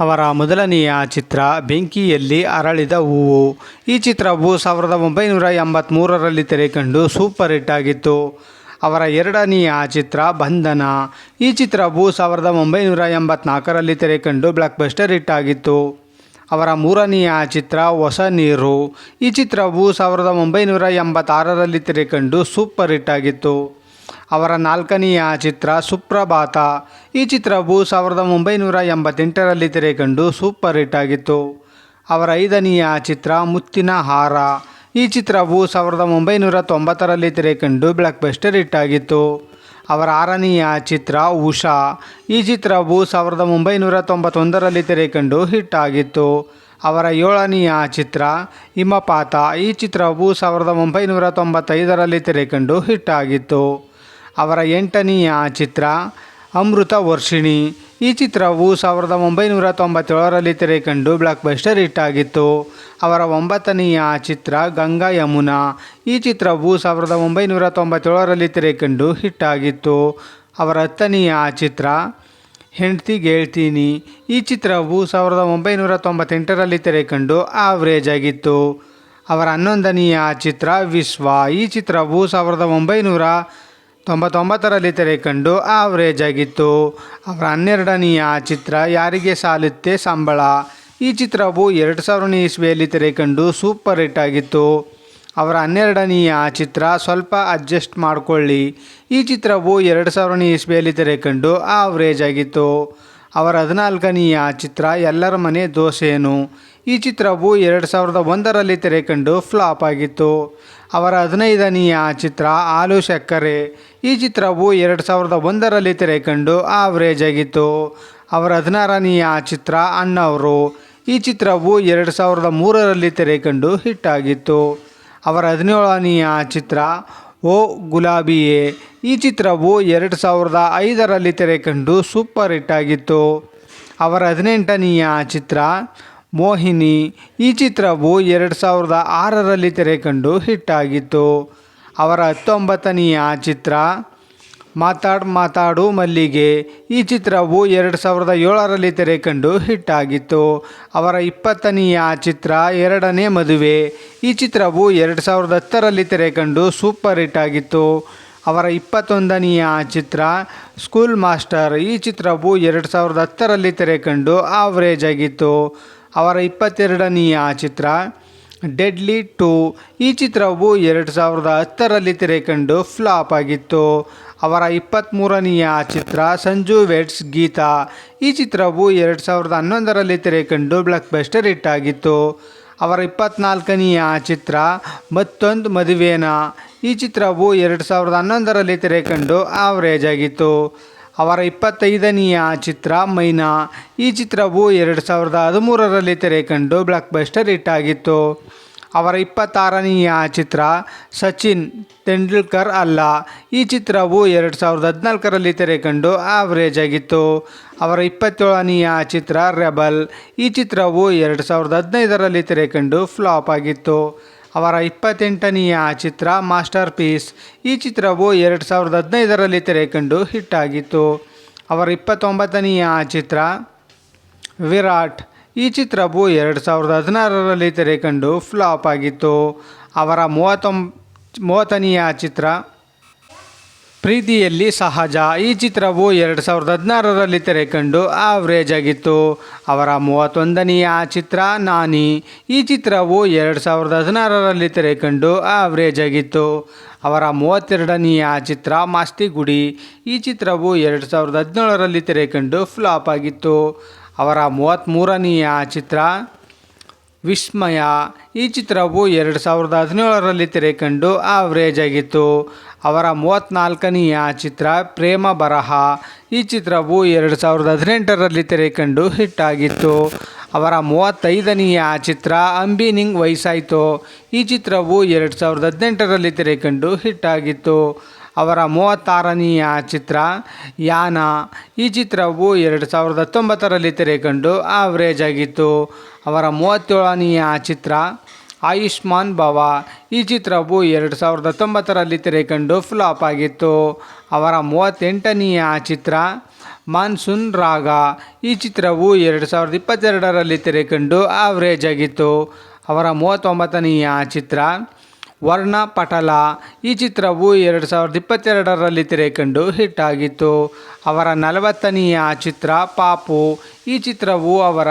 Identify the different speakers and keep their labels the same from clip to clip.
Speaker 1: ಅವರ ಮೊದಲನೆಯ ಚಿತ್ರ ಬೆಂಕಿಯಲ್ಲಿ ಅರಳಿದ ಹೂವು. ಈ ಚಿತ್ರವು ಸಾವಿರದ ಒಂಬೈನೂರ ಎಂಬತ್ತ್ಮೂರರಲ್ಲಿ ತೆರೆಕಂಡು ಸೂಪರ್ ಹಿಟ್ ಆಗಿತ್ತು. ಅವರ ಎರಡನೆಯ ಚಿತ್ರ ಬಂಧನ. ಈ ಚಿತ್ರವು ಸಾವಿರದ ಒಂಬೈನೂರ ಎಂಬತ್ನಾಲ್ಕರಲ್ಲಿ ತೆರೆಕಂಡು ಬ್ಲಾಕ್ ಬಸ್ಟರ್ ಹಿಟ್ ಆಗಿತ್ತು. ಅವರ ಮೂರನೆಯ ಚಿತ್ರ ಹೊಸ ನೀರು. ಈ ಚಿತ್ರವು ಸಾವಿರದ ಒಂಬೈನೂರ ಎಂಬತ್ತಾರರಲ್ಲಿ ತೆರೆಕಂಡು ಸೂಪರ್ ಹಿಟ್ ಆಗಿತ್ತು. ಅವರ ನಾಲ್ಕನೆಯ ಚಿತ್ರ ಸುಪ್ರಭಾತ. ಈ ಚಿತ್ರವು ಸಾವಿರದ ಒಂಬೈನೂರ ಎಂಬತ್ತೆಂಟರಲ್ಲಿ ತೆರೆಕಂಡು ಸೂಪರ್ ಹಿಟ್ ಆಗಿತ್ತು. ಅವರ ಐದನೆಯ ಚಿತ್ರ ಮುತ್ತಿನ ಹಾರ. ಈ ಚಿತ್ರವು ಸಾವಿರದ ಒಂಬೈನೂರ ತೊಂಬತ್ತರಲ್ಲಿ ತೆರೆಕಂಡು ಬ್ಲಾಕ್ ಬಸ್ಟರ್ ಹಿಟ್ ಆಗಿತ್ತು. ಅವರ ಆರನೆಯ ಚಿತ್ರ ಉಷಾ. ಈ ಚಿತ್ರವು ಸಾವಿರದ ಒಂಬೈನೂರ ತೊಂಬತ್ತೊಂದರಲ್ಲಿ ತೆರೆಕಂಡು ಹಿಟ್ ಆಗಿತ್ತು. ಅವರ ಏಳನೆಯ ಚಿತ್ರ ಹಿಮಪಾತ. ಈ ಚಿತ್ರವು ಸಾವಿರದ ಒಂಬೈನೂರ ತೊಂಬತ್ತೈದರಲ್ಲಿ ತೆರೆಕಂಡು ಹಿಟ್ ಆಗಿತ್ತು. ಅವರ ಎಂಟನೆಯ ಚಿತ್ರ, ಅಮೃತ ವರ್ಷಿಣಿ. ಈ ಚಿತ್ರವು ಸಾವಿರದ ಒಂಬೈನೂರ ತೊಂಬತ್ತೇಳರಲ್ಲಿ ತೆರೆಕಂಡು ಬ್ಲಾಕ್ ಬಸ್ಟರ್ ಹಿಟ್ ಆಗಿತ್ತು ಅವರ ಒಂಬತ್ತನೆಯ ಚಿತ್ರ, ಗಂಗಾ ಯಮುನಾ. ಈ ಚಿತ್ರವು ಸಾವಿರದ ಒಂಬೈನೂರ ತೊಂಬತ್ತೇಳರಲ್ಲಿ ತೆರೆಕಂಡು ಹಿಟ್ ಆಗಿತ್ತು ಅವರ ಹತ್ತನೆಯ ಚಿತ್ರ, ಹೆಂಡ್ತಿ ಗೆಳ್ತೀನಿ. ಈ ಚಿತ್ರವು ಸಾವಿರದ ಒಂಬೈನೂರ ತೊಂಬತ್ತೆಂಟರಲ್ಲಿ ತೆರೆಕಂಡು ಆವ್ರೇಜ್ ಆಗಿತ್ತು. ಅವರ ಹನ್ನೊಂದನೆಯ ಚಿತ್ರ, ವಿಶ್ವ. ಈ ಚಿತ್ರವು ಸಾವಿರದ ಒಂಬೈನೂರ ತೊಂಬತ್ತೊಂಬತ್ತರಲ್ಲಿ ತೆರೆಕಂಡು ಆವರೇಜ್ ಆಗಿತ್ತು ಅವರ ಹನ್ನೆರಡನೆಯ ಚಿತ್ರ ಯಾರಿಗೆ ಸಾಲುತ್ತೆ ಸಂಬಳ. ಈ ಚಿತ್ರವು ಎರಡು ಸಾವಿರನೇ ಇಸ್ವಿಯಲ್ಲಿ ತೆರೆಕಂಡು ಸೂಪರ್ ಹಿಟ್ ಆಗಿತ್ತು. ಅವರ ಹನ್ನೆರಡನೆಯ ಚಿತ್ರ ಸ್ವಲ್ಪ ಅಡ್ಜಸ್ಟ್ ಮಾಡಿಕೊಳ್ಳಿ. ಈ ಚಿತ್ರವು ಎರಡು ಸಾವಿರನೇ ಇಸ್ವಿಯಲ್ಲಿ ತೆರೆಕಂಡು ಆವರೇಜ್ ಆಗಿತ್ತು ಅವರ ಹದಿನಾಲ್ಕನೆಯ ಚಿತ್ರ ಎಲ್ಲರ ಮನೆ ದೋಸೆನು ಈ ಚಿತ್ರವು ಎರಡು ಸಾವಿರದ ಒಂದರಲ್ಲಿ ತೆರೆಕಂಡು ಫ್ಲಾಪ್ ಆಗಿತ್ತು. ಅವರ ಹದಿನೈದನೆಯ ಚಿತ್ರ ಆಲೂ ಸಕ್ಕರೆ. ಈ ಚಿತ್ರವು ಎರಡು ಸಾವಿರದ ಒಂದರಲ್ಲಿ ತೆರೆಕಂಡು ಆವರೇಜ್ ಆಗಿತ್ತು ಅವರ ಹದಿನಾರನೆಯ ಚಿತ್ರ ಅಣ್ಣವರು. ಈ ಚಿತ್ರವು ಎರಡು ಸಾವಿರದ ಮೂರರಲ್ಲಿ ತೆರೆಕಂಡು ಹಿಟ್ ಆಗಿತ್ತು ಅವರ ಹದಿನೇಳನೆಯ ಚಿತ್ರ ಓ ಗುಲಾಬಿಯೇ. ಈ ಚಿತ್ರವು ಎರಡು ಸಾವಿರದ ಐದರಲ್ಲಿ ತೆರೆಕಂಡು ಸೂಪರ್ ಹಿಟ್ ಆಗಿತ್ತು ಅವರ ಹದಿನೆಂಟನೆಯ ಚಿತ್ರ ಮೋಹಿನಿ. ಈ ಚಿತ್ರವು ಎರಡು ಸಾವಿರದ ಆರರಲ್ಲಿ ತೆರೆಕಂಡು ಹಿಟ್ ಆಗಿತ್ತು ಅವರ ಹತ್ತೊಂಬತ್ತನೆಯ ಚಿತ್ರ. ಮಾತಾಡ್ ಮಾತಾಡು ಮಲ್ಲಿಗೆ. ಈ ಚಿತ್ರವು ಎರಡು ಸಾವಿರದ ಏಳರಲ್ಲಿ ತೆರೆಕಂಡು ಹಿಟ್ ಆಗಿತ್ತು ಅವರ ಇಪ್ಪತ್ತನೆಯ ಚಿತ್ರ ಎರಡನೇ ಮದುವೆ. ಈ ಚಿತ್ರವು ಎರಡು ಸಾವಿರದ ಹತ್ತರಲ್ಲಿ ತೆರೆಕಂಡು ಸೂಪರ್ ಹಿಟ್ ಆಗಿತ್ತು. ಅವರ ಇಪ್ಪತ್ತೊಂದನೆಯ ಚಿತ್ರ ಸ್ಕೂಲ್ ಮಾಸ್ಟರ್. ಈ ಚಿತ್ರವು ಎರಡು ಸಾವಿರದ ಹತ್ತರಲ್ಲಿ ತೆರೆಕಂಡು ಆವ್ರೇಜ್ ಆಗಿತ್ತು. ಅವರ ಇಪ್ಪತ್ತೆರಡನೆಯ ಚಿತ್ರ ಡೆಡ್ಲಿ ಟು ಈ ಚಿತ್ರವು ಎರಡು ಸಾವಿರದ ಹತ್ತರಲ್ಲಿ ತೆರೆಕಂಡು ಫ್ಲಾಪ್ ಆಗಿತ್ತು. ಅವರ ಇಪ್ಪತ್ತ್ಮೂರನೆಯ ಚಿತ್ರ ಸಂಜು ವೆಟ್ಸ್ ಗೀತಾ. ಈ ಚಿತ್ರವು ಎರಡು ಸಾವಿರದ ಹನ್ನೊಂದರಲ್ಲಿ ತೆರೆಕಂಡು ಬ್ಲಾಕ್ ಬಸ್ಟರ್ ಹಿಟ್ ಆಗಿತ್ತು. ಅವರ ಇಪ್ಪತ್ನಾಲ್ಕನೆಯ ಚಿತ್ರ ಮತ್ತೊಂದು ಮದುವೆನ. ಈ ಚಿತ್ರವು ಎರಡು ಸಾವಿರದ ಹನ್ನೊಂದರಲ್ಲಿ ತೆರೆಕಂಡು ಆವರೇಜ್ ಆಗಿತ್ತು. ಅವರ ಇಪ್ಪತ್ತೈದನೆಯ ಚಿತ್ರ ಮೈನಾ. ಈ ಚಿತ್ರವು ಎರಡು ಸಾವಿರದ ಹದಿಮೂರರಲ್ಲಿ ತೆರೆಕಂಡು ಬ್ಲಾಕ್ ಬಸ್ಟರ್ ಹಿಟ್ ಆಗಿತ್ತು. ಅವರ ಇಪ್ಪತ್ತಾರನೆಯ ಚಿತ್ರ ಸಚಿನ್ ತೆಂಡೂಲ್ಕರ್ ಅಲ್ಲ. ಈ ಚಿತ್ರವು ಎರಡು ಸಾವಿರದ ಹದಿನಾಲ್ಕರಲ್ಲಿ ತೆರೆಕಂಡು ಆವರೇಜ್ ಆಗಿತ್ತು. ಅವರ ಇಪ್ಪತ್ತೇಳನೆಯ ಚಿತ್ರ ರೆಬಲ್. ಈ ಚಿತ್ರವು ಎರಡು ಸಾವಿರದ ಹದಿನೈದರಲ್ಲಿ ತೆರೆಕಂಡು ಫ್ಲಾಪ್ ಆಗಿತ್ತು. ಅವರ ಇಪ್ಪತ್ತೆಂಟನೆಯ ಚಿತ್ರ ಮಾಸ್ಟರ್ ಪೀಸ್ ಈ ಚಿತ್ರವು ಎರಡು ಸಾವಿರದ ಹದಿನೈದರಲ್ಲಿ ತೆರೆಕಂಡು ಹಿಟ್ಟಾಗಿತ್ತು. ಅವರ ಇಪ್ಪತ್ತೊಂಬತ್ತನೆಯ ಚಿತ್ರ ವಿರಾಟ್. ಈ ಚಿತ್ರವು ಎರಡು ಸಾವಿರದ ಹದಿನಾರರಲ್ಲಿ ತೆರೆಕಂಡು ಫ್ಲಾಪ್ ಆಗಿತ್ತು. ಅವರ ಮೂವತ್ತೊಂಬ, ಮೂವತ್ತನೆಯ ಚಿತ್ರ ಪ್ರೀತಿಯಲ್ಲಿ ಸಹಜ. ಈ ಚಿತ್ರವು ಎರಡು ಸಾವಿರದ ಹದಿನಾರರಲ್ಲಿ ತೆರೆಕಂಡು ಆವ್ರೇಜ್ ಆಗಿತ್ತು. ಅವರ ಮೂವತ್ತೊಂದನೆಯ ಚಿತ್ರ, ನಾನಿ. ಈ ಚಿತ್ರವು ಎರಡು ಸಾವಿರದ ಹದಿನಾರರಲ್ಲಿ ತೆರೆಕಂಡು ಆವ್ರೇಜ್ ಆಗಿತ್ತು. ಅವರ ಮೂವತ್ತೆರಡನೆಯ ಚಿತ್ರ ಮಾಸ್ತಿಗುಡಿ ಈ ಚಿತ್ರವು ಎರಡು ಸಾವಿರದ ಹದಿನೇಳರಲ್ಲಿ ತೆರೆಕಂಡು ಫ್ಲಾಪ್ ಆಗಿತ್ತು. ಅವರ ಮೂವತ್ತ್ಮೂರನೆಯ ಚಿತ್ರ ವಿಸ್ಮಯ. ಈ ಚಿತ್ರವು ಎರಡು ಸಾವಿರದ ಹದಿನೇಳರಲ್ಲಿ ತೆರೆಕಂಡು ಆವ್ರೇಜ್ ಆಗಿತ್ತು. ಅವರ ಮೂವತ್ತ್ನಾಲ್ಕನೆಯ ಚಿತ್ರ ಪ್ರೇಮ ಬರಹ. ಈ ಚಿತ್ರವು ಎರಡು ಸಾವಿರದ ಹದಿನೆಂಟರಲ್ಲಿ ತೆರೆಕಂಡು ಹಿಟ್ ಆಗಿತ್ತು. ಅವರ ಮೂವತ್ತೈದನೆಯ ಚಿತ್ರ ಅಂಬಿನಿಂಗ್ ವಯಸ್ಸಾಯಿತು. ಈ ಚಿತ್ರವು ಎರಡು ಸಾವಿರದ ಹದಿನೆಂಟರಲ್ಲಿ ತೆರೆಕಂಡು ಹಿಟ್ ಆಗಿತ್ತು. ಅವರ ಮೂವತ್ತಾರನೆಯ ಚಿತ್ರ ಯಾನ. ಈ ಚಿತ್ರವು ಎರಡು ಸಾವಿರದ ಹತ್ತೊಂಬತ್ತರಲ್ಲಿ ತೆರೆಕಂಡು ಆವ್ರೇಜ್ ಆಗಿತ್ತು. ಅವರ ಮೂವತ್ತೇಳನೆಯ ಚಿತ್ರ ಆಯುಷ್ಮಾನ್ ಭವ. ಈ ಚಿತ್ರವು ಎರಡು ಸಾವಿರದ ಹತ್ತೊಂಬತ್ತರಲ್ಲಿ ತೆರೆಕಂಡು ಫ್ಲಾಪ್ ಆಗಿತ್ತು. ಅವರ ಮೂವತ್ತೆಂಟನೆಯ ಚಿತ್ರ ಮಾನ್ಸೂನ್ ರಾಗ. ಈ ಚಿತ್ರವು ಎರಡು ಸಾವಿರದ ಇಪ್ಪತ್ತೆರಡರಲ್ಲಿ ತೆರೆಕಂಡು ಆವ್ರೇಜ್ ಆಗಿತ್ತು. ಅವರ ಮೂವತ್ತೊಂಬತ್ತನೆಯ ಚಿತ್ರ ವರ್ಣ ಪಟಲ ಈ ಚಿತ್ರವು ಎರಡು ಸಾವಿರದ ಇಪ್ಪತ್ತೆರಡರಲ್ಲಿ ತೆರೆಕಂಡು ಹಿಟ್ ಆಗಿತ್ತು ಅವರ ನಲವತ್ತನೆಯ ಚಿತ್ರ ಪಾಪು. ಈ ಚಿತ್ರವು ಅವರ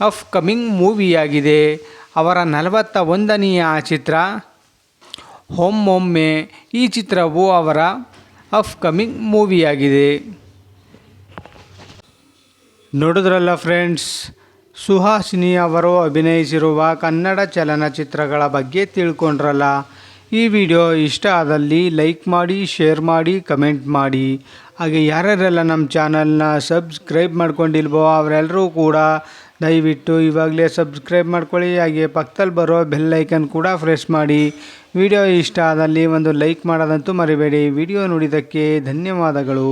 Speaker 1: ಅಪ್ಕಮಿಂಗ್ ಮೂವಿಯಾಗಿದೆ. ಅವರ ನಲವತ್ತ ಒಂದನೆಯ ಚಿತ್ರ ಹೊಮ್ಮೊಮ್ಮೆ. ಈ ಚಿತ್ರವು ಅವರ ಅಪ್ಕಮಿಂಗ್ ಮೂವಿಯಾಗಿದೆ. ನೋಡಿದ್ರಲ್ಲ ಫ್ರೆಂಡ್ಸ್ ಸುಹಾಸಿನಿ ಅವರು ಅಭಿನಯಿಸಿರುವ ಕನ್ನಡ ಚಲನಚಿತ್ರಗಳ ಬಗ್ಗೆ ತಿಳ್ಕೊಂಡ್ರಲ್ಲ? ಈ ವಿಡಿಯೋ ಇಷ್ಟ ಆದಲ್ಲಿ ಲೈಕ್ ಮಾಡಿ, ಶೇರ್ ಮಾಡಿ, ಕಮೆಂಟ್ ಮಾಡಿ. ಹಾಗೆ ಯಾರ್ಯಾರೆಲ್ಲ ನಮ್ಮ ಚಾನಲ್ನ ಸಬ್ಸ್ಕ್ರೈಬ್ ಮಾಡ್ಕೊಂಡಿಲ್ವೋ ಅವರೆಲ್ಲರೂ ಕೂಡ ದಯವಿಟ್ಟು ಇವಾಗಲೇ ಸಬ್ಸ್ಕ್ರೈಬ್ ಮಾಡ್ಕೊಳ್ಳಿ. ಹಾಗೆ ಪಕ್ಕದಲ್ಲಿ ಬರೋ ಬೆಲ್ ಐಕನ್ ಕೂಡ ಪ್ರೆಸ್ ಮಾಡಿ. ವಿಡಿಯೋ ಇಷ್ಟ ಆದಲ್ಲಿ ಒಂದು ಲೈಕ್ ಮಾಡೋದಂತೂ ಮರಿಬೇಡಿ. ವಿಡಿಯೋ ನೋಡಿದ್ದಕ್ಕೆ ಧನ್ಯವಾದಗಳು.